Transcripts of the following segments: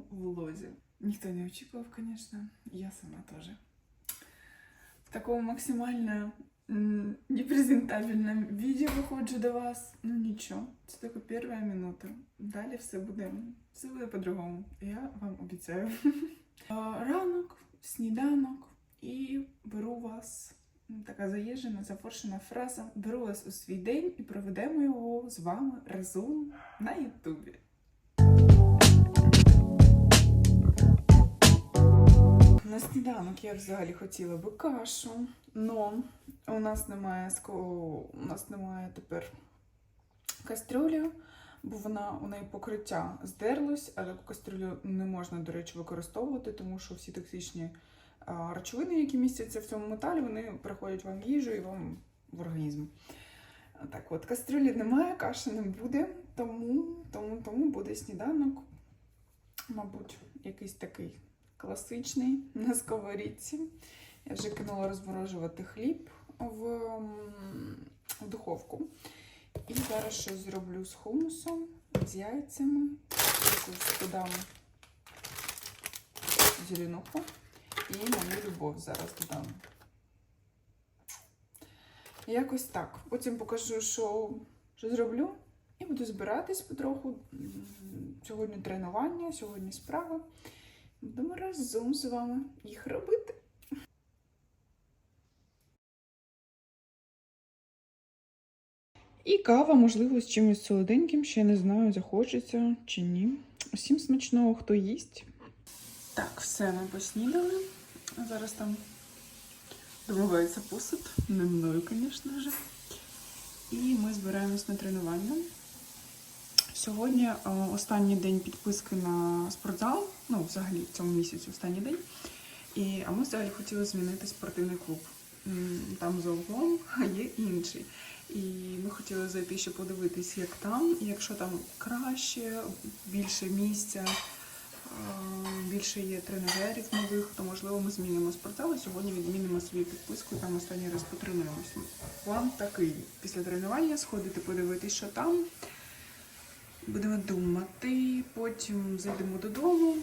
вас в влозі. Ніхто не очікував, звісно, я сама теж. В такому максимально непрезентабельному відео виходжу до вас. Ну нічого, це тільки перша минута. Далі все буде, все буде по-другому. Я вам обіцяю. Ранок, сніданок і беру вас. Така заїжджена, зафоршена фраза. Беру вас у свій день і проведемо його з вами разом на Ютубі. На сніданок я взагалі хотіла би кашу, но у нас немає у нас немає тепер кастрюлі, бо вона у неї покриття здерлось, а таку кастрюлю не можна, до речі, використовувати, тому що всі токсичні речовини, які містяться в цьому металі, вони приходять вам в їжу і вам в організм. Так от, кастрюлі немає, каші не буде, тому, тому, тому буде сніданок, мабуть, якийсь такий класичний на сковорідці. Я вже кинула розморожувати хліб в, в духовку. І зараз щось зроблю з хумусом, з яйцями. Якусь зеленуху і мою любов зараз додам. Якось так. Потім покажу, що, що зроблю, і буду збиратись потроху. Сьогодні тренування, сьогодні справа. Будемо разом з вами їх робити. І кава, можливо, з чимось солоденьким, ще не знаю, захочеться чи ні. Усім смачного, хто їсть. Так, все, ми поснідали. Зараз там домивається посуд. Не мною, звісно ж. І ми збираємось на тренування. Сьогодні е, останній день підписки на спортзал. Взагалі, в цьому місяці останній день. І, а ми взагалі хотіли змінити спортивний клуб. Там за углом є інший. І ми хотіли зайти ще подивитись, як там. І якщо там краще, більше місця, більше є тренажерів нових, то можливо ми змінимо спортзал. Сьогодні відмінимо свою підписку, там останній раз потренуємося. План такий: після тренування сходити, подивитись, що там. Будемо думати, потім зайдемо додому,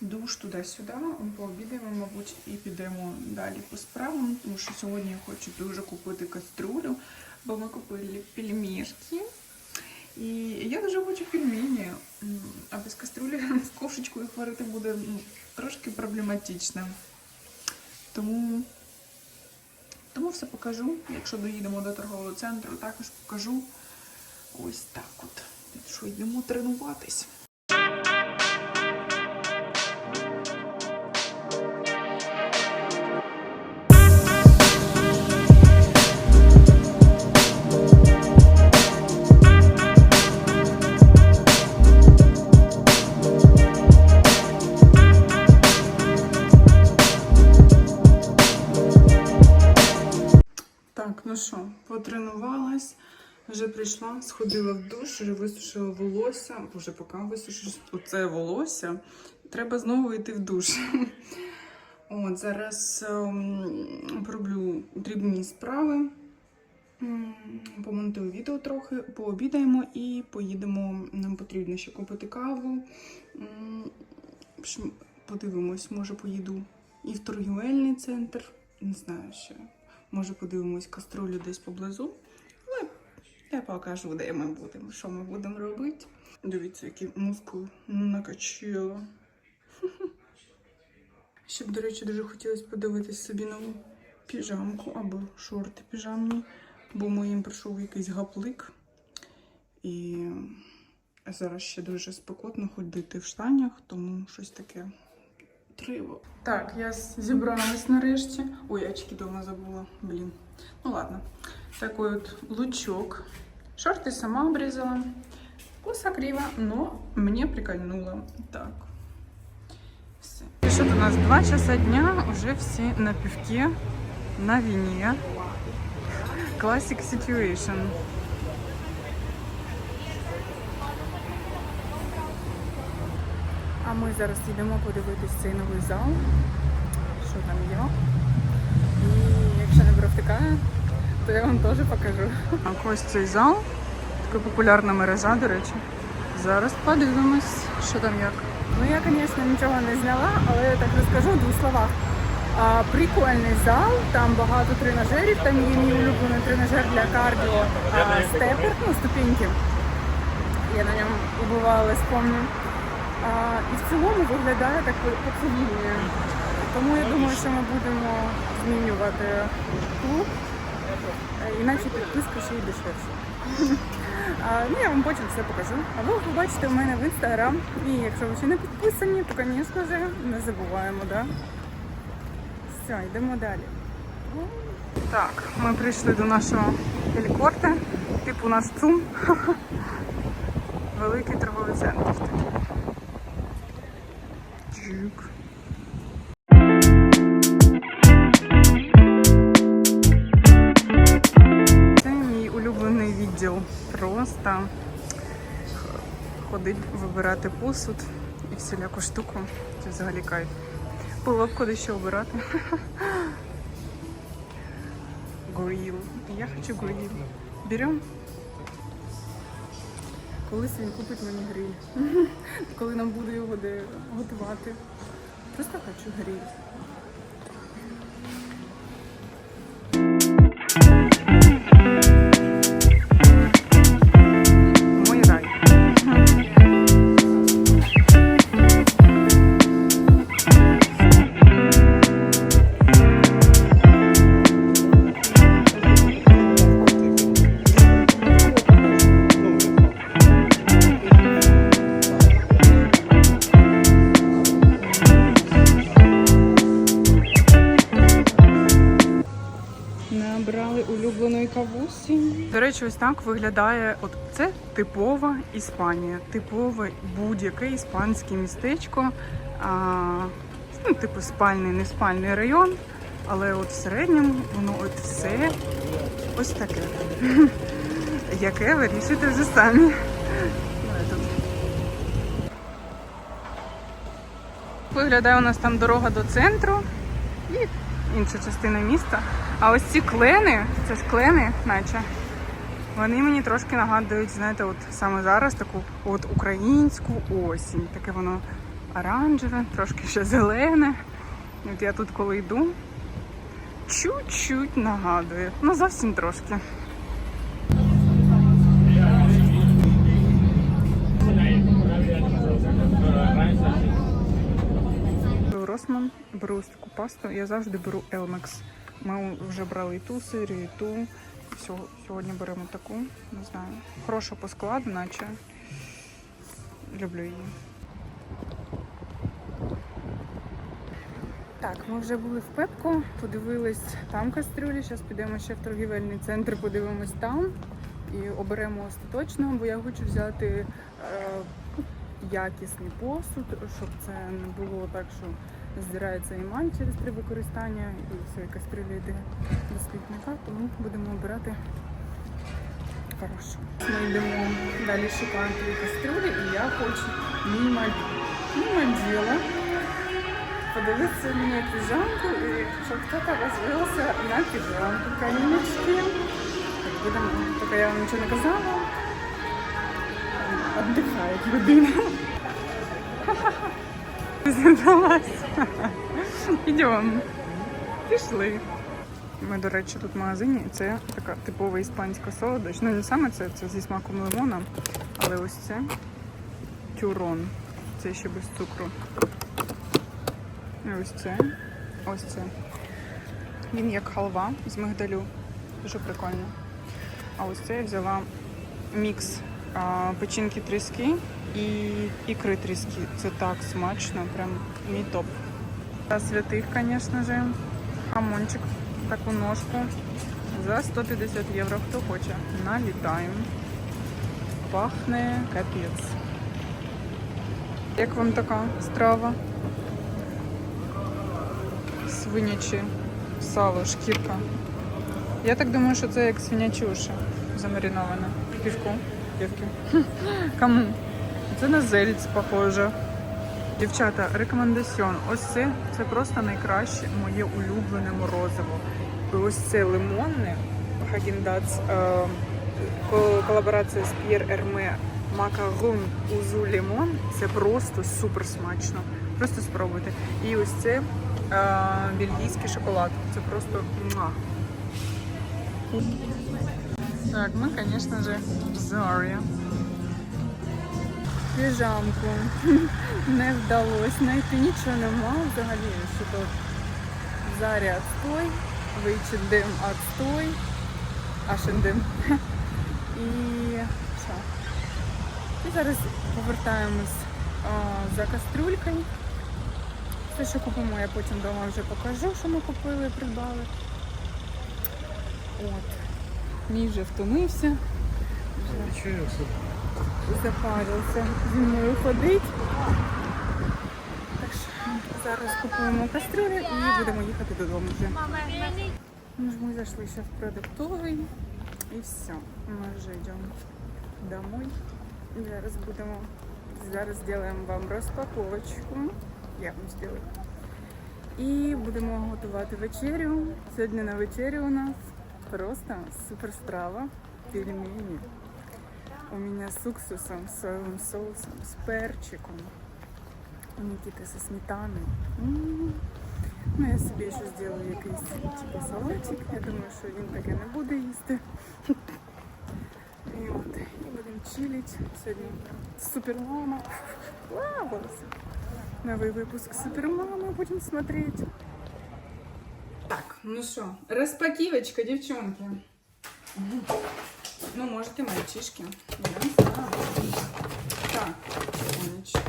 душ туди-сюди, пообідаємо, мабуть, і підемо далі по справам, тому що сьогодні я хочу дуже купити каструлю, бо ми купили пельмешки. І я дуже хочу пельмені, а без каструлі з кошечкою варити буде трошки проблематично. Тому, тому все покажу. Якщо доїдемо до торгового центру, також покажу. Ось так от. Що йдемо тренуватись. Вже прийшла, сходила в душ, висушила волосся. Боже, поки висушиш оце волосся, треба знову йти в душ. От, зараз ем, роблю дрібні справи, помонтую відео трохи, пообідаємо і поїдемо. Нам потрібно ще купити каву. Подивимось, може поїду і в торгівельний центр. Не знаю ще. Може, подивимось каструлю десь поблизу. Я покажу, де ми будемо, що ми будемо робити. Дивіться, які мускули накачила. Ще б, до речі, дуже хотілося подивитись собі нову піжамку або шорти піжамні, бо моїм прийшов якийсь гаплик. І зараз ще дуже спекотно ходити в штанях, тому щось таке Триво. Так, я зібралась нарешті. Ой, очки дома забула. Блін. Ну ладно. Такой от лучок. Шорти сама обрізала. Коса криво, но мне прикольнуло. Так. Все. И что у нас 2 часа дня, уже все на пивке, на вине. Classic situation. А ми зараз йдемо подивитись цей новий зал, що там є. І якщо не провтикає, то я вам теж покажу. А ось цей зал, така популярна мережа, до речі, Зараз подивимось, що там як. Ну я, звісно, нічого не зняла, але я так розкажу в двох словах. А, прикольний зал, там багато тренажерів, там є мій улюблений тренажер для кардіо а, степер, ну, ступеньки. Я на ньому убивалась, помню. А, і в цілому виглядає так по- Тому я думаю, що ми будемо змінювати клуб, іначе підписка ще й дешевше. Ну, я вам потім все покажу. А ви побачите в мене в інстаграм. І якщо ви ще не підписані, то, звісно ж, не забуваємо, да? Все, йдемо далі. Так, ми прийшли до нашого гелікорта. Типу у нас ЦУМ. Великий торговий центр. такий. 90 ходить вибирати посуд і всіляку штуку. Це взагалі кайф. Було б куди ще обирати. Горіл. Я хочу горіл. Беремо. Колись він купить мені гриль. Коли нам буде його де готувати. Просто хочу гриль. Речі, ось так виглядає. От це типова Іспанія, типове будь-яке іспанське містечко. А, ну, типу спальний, не спальний район. Але от в середньому воно от все ось таке. Яке вирішуєте вже самі. Виглядає у нас там дорога до центру і інша частина міста. А ось ці клени, це ж клени, наче. Вони мені трошки нагадують, знаєте, от саме зараз таку от українську осінь. Таке воно оранжеве, трошки ще зелене. От я тут коли йду, чуть-чуть нагадує. Ну зовсім трошки. Росман, беру таку пасту. Я завжди беру Elmex. Ми вже брали і ту серію, і ту. Сьо- Сьогодні беремо таку. Не знаю. Хороша по складу, наче. Люблю її. Так, ми вже були в Пепко, подивились там кастрюлі. Зараз підемо ще в торгівельний центр, подивимось там і оберемо остаточно, бо я хочу взяти е, якісний посуд, щоб це не було так, що здирається емаль через три використання і все, кастрюля йде до смітника, тому будемо обирати хорошу. Ми йдемо далі шукати кастрюлі, і я хочу мимо подивитися мені піжамку і щоб хтось розвився на піжамку. Каміночки. Будемо. Тільки я вам нічого не казала. Отдихає людина. Зібралась. Ідемо. Пішли. Ми, до речі, тут в магазині, і це така типова іспанська солодощ. Ну, не саме це, це зі смаком лимона, але ось це тюрон. Це ще без цукру. І ось це. Ось це. Він як халва з мигдалю. Дуже прикольно. А ось це я взяла мікс а, печінки тріски і ікри тріски. Це так смачно, прям мій топ. Та святих, звісно же. Хамончик, таку ножку за 150 євро. Хто хоче. Налітаємо. Пахне капець. Як вам така страва? Свиняче сало, шкірка. Я так думаю, що це як свиняче уші замариноване. Півку. Півки. Кому? Це на зельц похоже. Дівчата, рекомендаціон. Ось це, це просто найкраще моє улюблене морозиво. І ось це лимонне Хагіндац, колаборація з П'єр Ерме макарон узу лимон. Це просто супер смачно. Просто спробуйте. І ось це е, бельгійський шоколад. Це просто. Так, ми, звісно в Зарі. Піжамку не вдалося знайти, нічого нема взагалі, що тут Зарі отстой, в H&M отстой, H&M. І що? І зараз повертаємось а, за кастрюлькою. Все, що купимо, я потім вдома вже покажу, що ми купили, і придбали. От. Мій вже втомився. Вже запарився зі мною ходить. Так що зараз купуємо кастрюлю і будемо їхати додому вже. Ну Ми зайшли ще в продуктовий і все. Ми вже йдемо домой. Зараз будемо, зараз зробимо вам розпаковочку. Я вам зроблю. І будемо готувати вечерю. Сьогодні на вечерю у нас просто супер страва. Пельмені. У меня с уксусом, с соевым соусом, с перчиком. У Никиты со сметаной. М. Ну, я собі ще зроблю якийсь типу салатик. Я думаю, що він таке не буде їсти. І от, і будемо чилить. Сьогодні супермама. Плавалася. Новий випуск супермама будемо смотреть. Так, ну що, розпаківочка, дівчонки. Ну, может, и мальчишки. Я не. Так, тихонечко.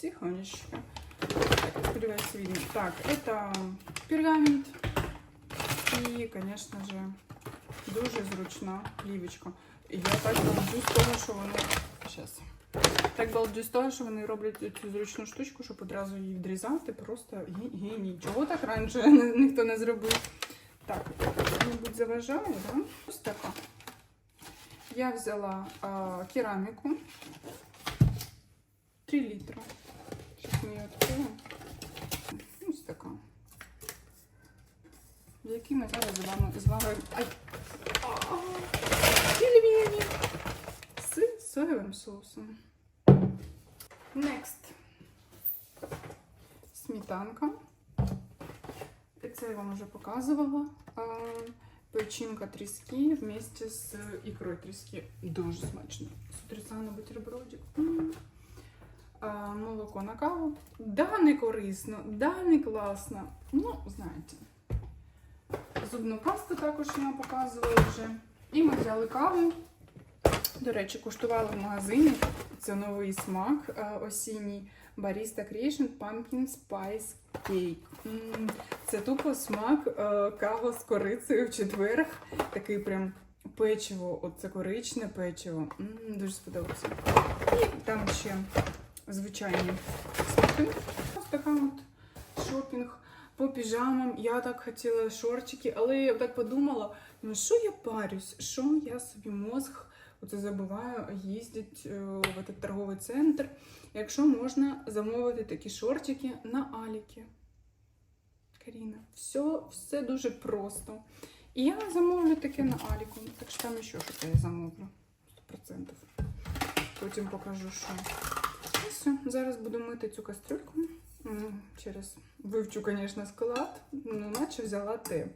Тихонечко. Так, видно. Так, это пергамент. І, конечно же, дуже зручна плівочка. І я так балдю з того, що вони... Щас. Так балдю з того, що вони роблять цю зручну штучку, щоб одразу її відрізати. Просто ге- геній. Чого так раніше ніхто не зробив? Так, мабуть, заважає, да? Ось така. Я взяла а, керамику 3 литра. Сейчас мы ее откроем. Ось така. В ми зараз з вами з вами. Пельмені з соєвим соусом. Next. Сметанка. Це я вам вже показувала. Печінка тріски вместе з ікрою тріски. Дуже смачно. З на бутербродик. Молоко на каву. Да, не корисно, да, не класно. Ну, знаєте. Зубну пасту також я вам показувала вже. І ми взяли каву. До речі, куштувала в магазині. Це новий смак е, осінній. Barista Creation Pumpkin Spice Cake. Це тупо смак е, кава з корицею в четверг. Такий прям печиво, оце коричне печиво. Дуже сподобався. І там ще звичайні смаки. Ось така от шопінг по піжамам. Я так хотіла шорчики, але я так подумала, ну що я парюсь, що я собі мозг оце забуваю їздить е, в этот торговий центр. Якщо можна замовити такі шортики на Аліки. Каріна, все, все дуже просто. І я замовлю таке на Аліку. Так що там ще щось я замовлю. 100%. Потім покажу, що. І все. Зараз буду мити цю кастрюльку. Через вивчу, звісно, склад, ну, наче взяла те.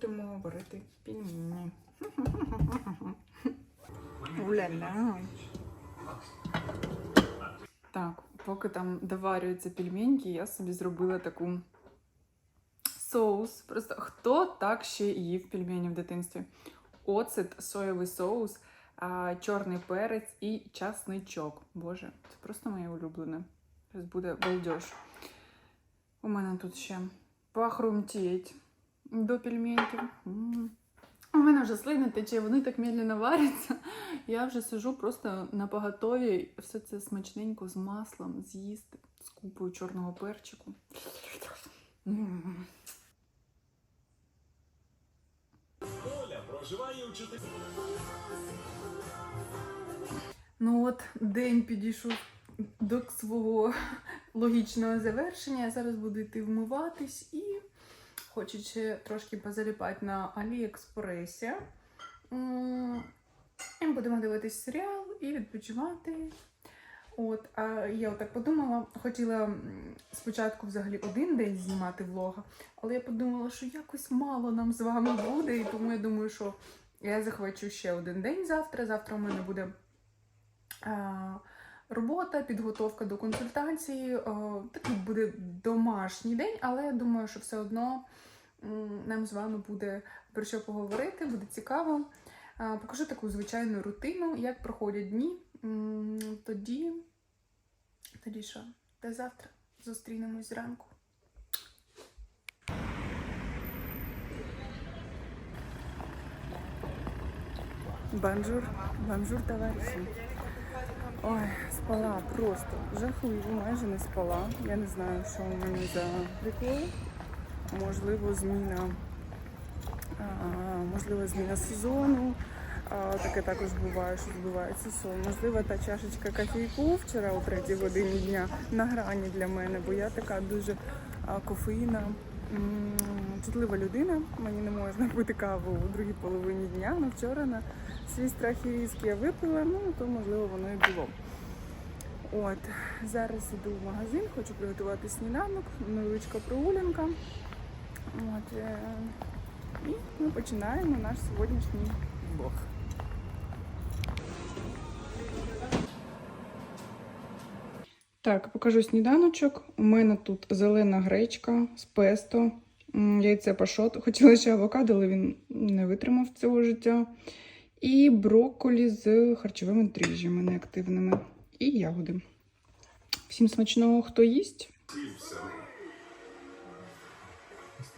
Будемо варити пельмені. Уля-ля. Так, поки там доварюються пельменьки, я собі зробила таку соус. Просто хто так ще їв пельмені в дитинстві? Оцет, соєвий соус, чорний перець і часничок. Боже, це просто моє улюблене. Зараз буде балдеж. У мене тут ще пахрумтіть до пельменьків. У мене вже слина тече, вони так медленно варяться. Я вже сижу просто на поготові все це смачненько з маслом з'їсти, з купою чорного перчику. Оля проживає у. Ну от день підійшов до свого логічного завершення. Я зараз буду йти вмиватись і хочу трошки позаліпати на Аліекспресі. І будемо дивитись серіал і відпочивати. От, а я отак подумала, хотіла спочатку взагалі один день знімати влога, але я подумала, що якось мало нам з вами буде, і тому я думаю, що я захвачу ще один день завтра. Завтра у мене буде а, робота, підготовка до консультації. Такий буде домашній день, але я думаю, що все одно нам з вами буде про що поговорити, буде цікаво. Покажу таку звичайну рутину, як проходять дні. Тоді, тоді що? До завтра зустрінемось зранку. Бонжур, бонжур, товариші. Ой, спала просто жахливо, майже не спала. Я не знаю, що у мене за прикол. Можливо, зміна, можливо, зміна сезону. Таке також буває, що збивається сон. Можливо, та чашечка кофейку вчора о третій годині дня на грані для мене, бо я така дуже кофеїна. Чутлива людина, мені не можна пити каву у другій половині дня, але вчора на свій страх і ризик я випила, ну то можливо воно і було. От, зараз іду в магазин, хочу приготувати сніданок, невеличка прогулянка. От, е, і ми починаємо наш сьогоднішній влог. Так, покажу сніданочок. У мене тут зелена гречка з песто, яйце пашот. Хотіла ще авокадо, але він не витримав цього життя. І брокколі з харчовими дріжджами неактивними. І ягоди. Всім смачного, хто їсть.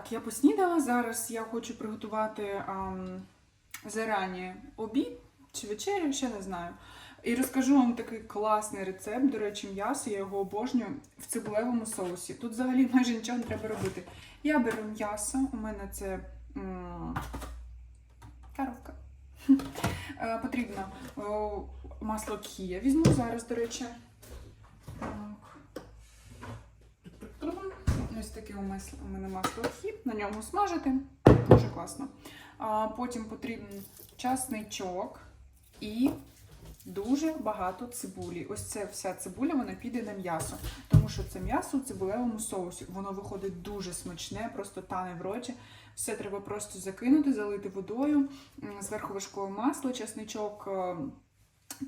Так, я поснідала. Зараз я хочу приготувати ам, зарані обід чи вечерю, ще не знаю. І розкажу вам такий класний рецепт. До речі, м'ясо, я його обожнюю в цибулевому соусі. Тут взагалі майже нічого не треба робити. Я беру м'ясо, у мене це м, коровка. Е, Потрібно масло кія. Візьму зараз, до речі. Так. Ось таке у мене масло хіп, на ньому смажити. Дуже класно. Потім потрібен часничок і дуже багато цибулі. Ось це вся цибуля, вона піде на м'ясо. Тому що це м'ясо у цибулевому соусі. Воно виходить дуже смачне, просто тане в роті. Все треба просто закинути, залити водою, зверху важкого масла, часничок, е,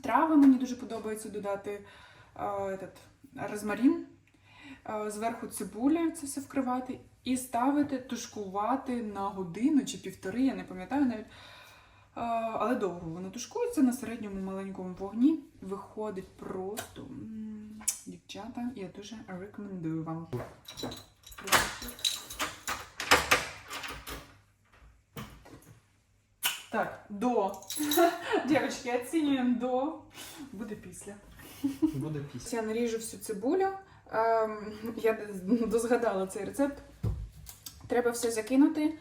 трави мені дуже подобається додати е. Е, Зверху цибуля це все вкривати і ставити, тушкувати на годину чи півтори, я не пам'ятаю навіть. Е, Але довго воно тушкується на середньому маленькому вогні. Виходить просто дівчата, я дуже рекомендую вам. Так, до. Дівчатки, оцінюємо до. Буде після. Буде пісня. Я наріжу всю цибулю. Ем, я дозгадала цей рецепт. Треба все закинути,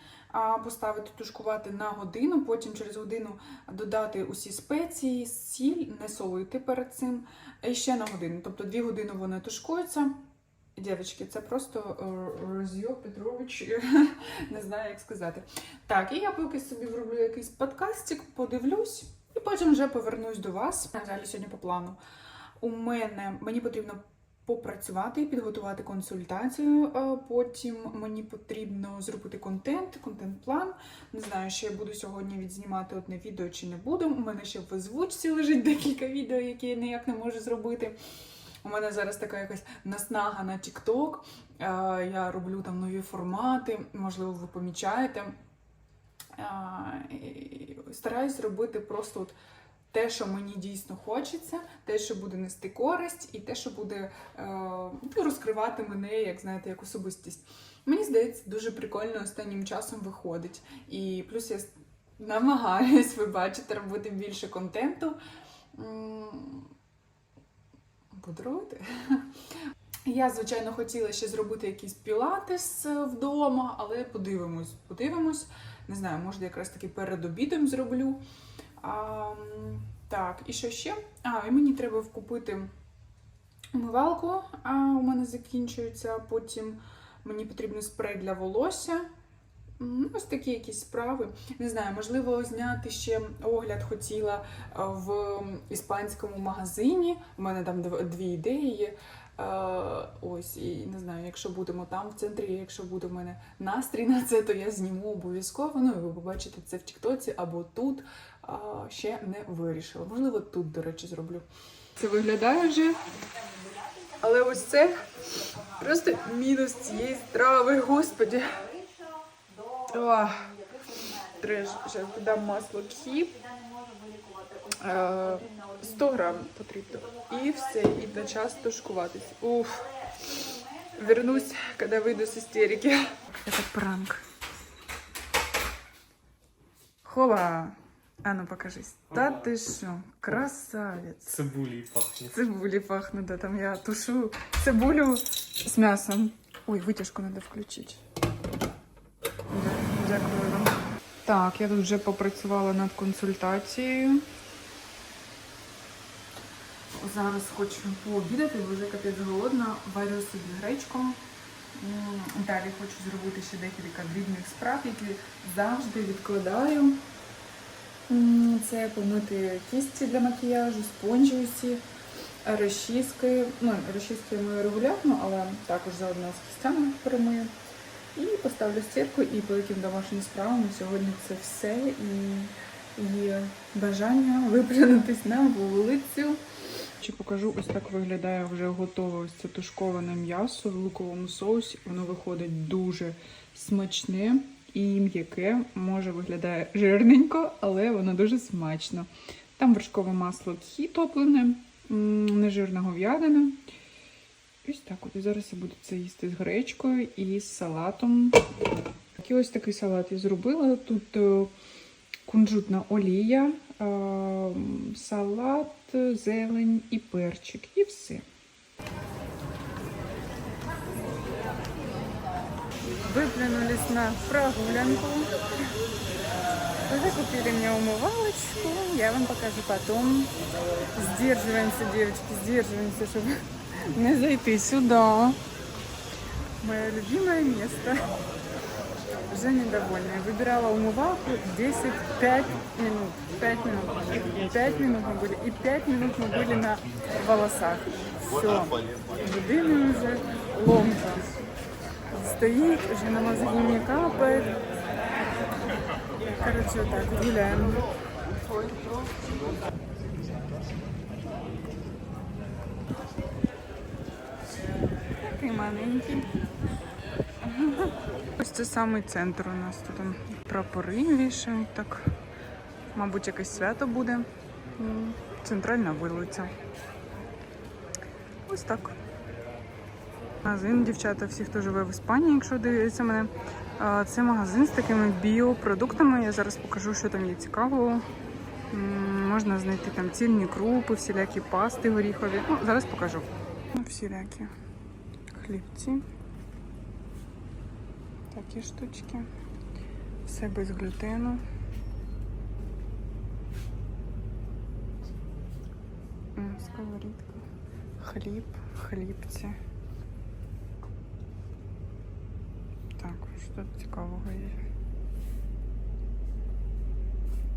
поставити тушкувати на годину, потім через годину додати усі спеції, сіль, не солити перед цим. І ще на годину. Тобто дві години вони тушкуються. Дівчатки, це просто е, Розйо Петрович, не знаю, як сказати. Так, і я поки собі вроблю якийсь подкастик, подивлюсь, і потім вже повернусь до вас. Взагалі сьогодні по плану. У мене мені потрібно попрацювати, і підготувати консультацію. Потім мені потрібно зробити контент, контент-план. Не знаю, чи я буду сьогодні відзнімати одне відео чи не буду. У мене ще в озвучці лежить декілька відео, які я ніяк не можу зробити. У мене зараз така якась наснага на TikTok. Е, Я роблю там нові формати, можливо, ви помічаєте. Е, Стараюсь робити просто от те, що мені дійсно хочеться, те, що буде нести користь, і те, що буде е, ну, розкривати мене, як знаєте, як особистість. Мені здається, дуже прикольно останнім часом виходить. І плюс я намагаюсь, ви бачите, робити більше контенту. Робити. Я, звичайно, хотіла ще зробити якийсь пілатес е, вдома, але подивимось, подивимось. Не знаю, може, якраз таки перед обідом зроблю. А, так, і що ще? А, і мені треба купити умивалку, а у мене закінчується. Потім мені потрібен спрей для волосся. Ось такі якісь справи. Не знаю, можливо, зняти ще огляд хотіла в іспанському магазині. У мене там дві ідеї є. Ось, і не знаю, якщо будемо там в центрі, якщо буде в мене настрій на це, то я зніму обов'язково. Ну і ви побачите це в Тіктоці або тут. Ще не вирішила. Можливо, тут, до речі, зроблю. Це виглядає вже. Але ось це просто мінус цієї страви, господі. Ох, треш, зараз додам масло кхі. Е, 100 грам потрібно. І все, і на час тушкуватись. Уф. Вернусь, коли вийду з істерики. Це пранк. Хова! А ну покажись. Та ти що, красавець. Цибулей пахнет. Цибулі пахне, да, там я тушу цибулю з м'ясом. Ой, витяжку треба включити. Дякую вам. Так, я тут вже попрацювала над консультацією. Зараз хочу пообідати, бо вже капець голодна. Варю собі гречку. Далі хочу зробити ще декілька дрібних справ, які завжди відкладаю. Це помити кісті для макіяжу, спонжі розчіски. Ну, розчіски я мию регулярно, але також заодно з кістями перемию. І поставлю стірку і яким домашнім справам сьогодні це все. І є бажання виплюнутись на вулицю. Чи покажу, ось так виглядає вже готове ось це тушковане м'ясо в луковому соусі. Воно виходить дуже смачне і м'яке. Може виглядає жирненько, але воно дуже смачно. Там вершкове масло кхі топлене, нежирна говядина. Ось так от. Зараз я буду це їсти з гречкою і з салатом. І ось такий салат я зробила. Тут е, кунжутна олія, е, салат, зелень і перчик. І все. Выплюнулись на прогулянку. Уже купили мне умывалочку. Я вам покажу потом. Сдерживаемся, девочки, сдерживаемся, чтобы не зайти сюда. Мое любимое место. Уже недовольная. Выбирала умывалку 10, 5 минут. 5 минут. 5 минут мы были. И 5 минут мы были на волосах. Все. Людини уже ломка. Стоїть, вже на мозги капає. Коротше, так, гуляємо. Такий маленький. Ось це самий центр у нас. Тут прапори вішають. Так, мабуть, якесь свято буде. Центральна вулиця. Ось так. Магазин, дівчата, всі, хто живе в Іспанії, якщо дивиться мене. Це магазин з такими біопродуктами. Я зараз покажу, що там є цікавого. Можна знайти там цільні крупи, всілякі пасти горіхові. Ну, зараз покажу. Всілякі хлібці. Такі штучки. Все без глютену. Сковорідка. Хліб, хлібці. Так, що тут цікавого є?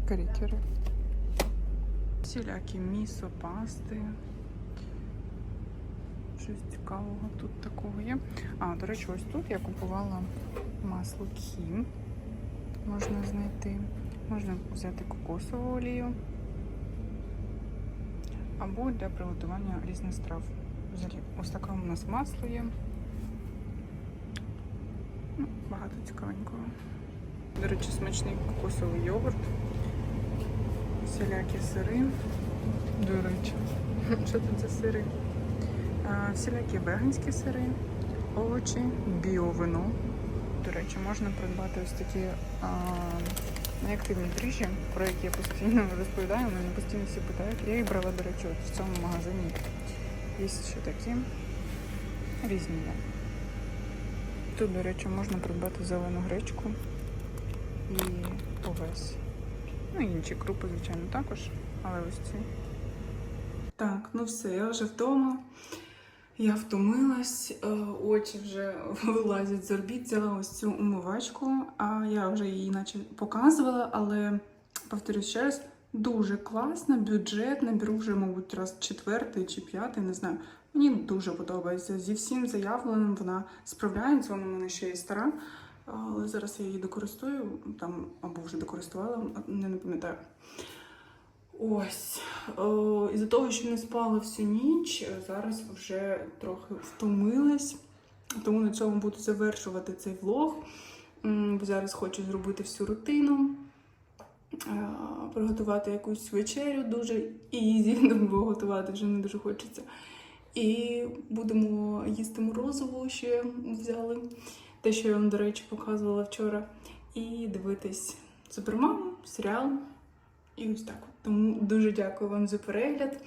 Крікери. Всілякі місо, пасти. Щось цікавого тут такого є. А, до речі, ось тут я купувала масло кхі. Можна знайти. Можна взяти кокосову олію. Або для приготування різних страв. Взагалі, ось таке у нас масло є. Багато цікавенького. До речі, смачний кокосовий йогурт. Всілякі сири. До речі, що тут за сири? А, Всілякі веганські сири, овочі, біовино. До речі, можна придбати ось такі неактивні дріжджі, про які я постійно розповідаю. Мене постійно всі питають. Я їх брала, до речі, от в цьому магазині. Є ще такі різні є. Тут, до речі, можна придбати зелену гречку і овес. Ну, інші крупи, звичайно, також, але ось ці. Так, ну все, я вже вдома. Я втомилась, е, очі вже вилазять з орбіт. Взяла ось цю умивачку, а я вже її наче показувала, але повторюсь ще раз, дуже класна, бюджетна. Беру вже, мабуть, раз четвертий чи п'ятий, не знаю. Мені дуже подобається. Зі всім заявленим вона справляється, вона в мене ще є стара. Але зараз я її докористую там або вже докористувала, не, не пам'ятаю. Ось. О, із-за того, що не спала всю ніч, е, зараз вже трохи втомилась. Тому на цьому буду завершувати цей влог. Зараз хочу зробити всю рутину, е, приготувати якусь вечерю дуже ізі, бо готувати вже не дуже хочеться. І будемо їсти морозиво, що я взяли. Те, що я вам, до речі, показувала вчора. І дивитись супермаму, серіал. І ось так. Тому дуже дякую вам за перегляд.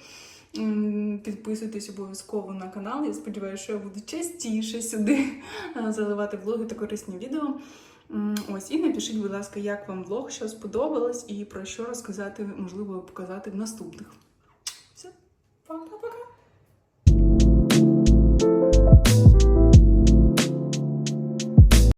Підписуйтесь обов'язково на канал. Я сподіваюся, що я буду частіше сюди е, заливати влоги та корисні відео. Ось, і напишіть, будь ласка, як вам влог, що сподобалось, і про що розказати, можливо, показати в наступних. Все, пока-пока!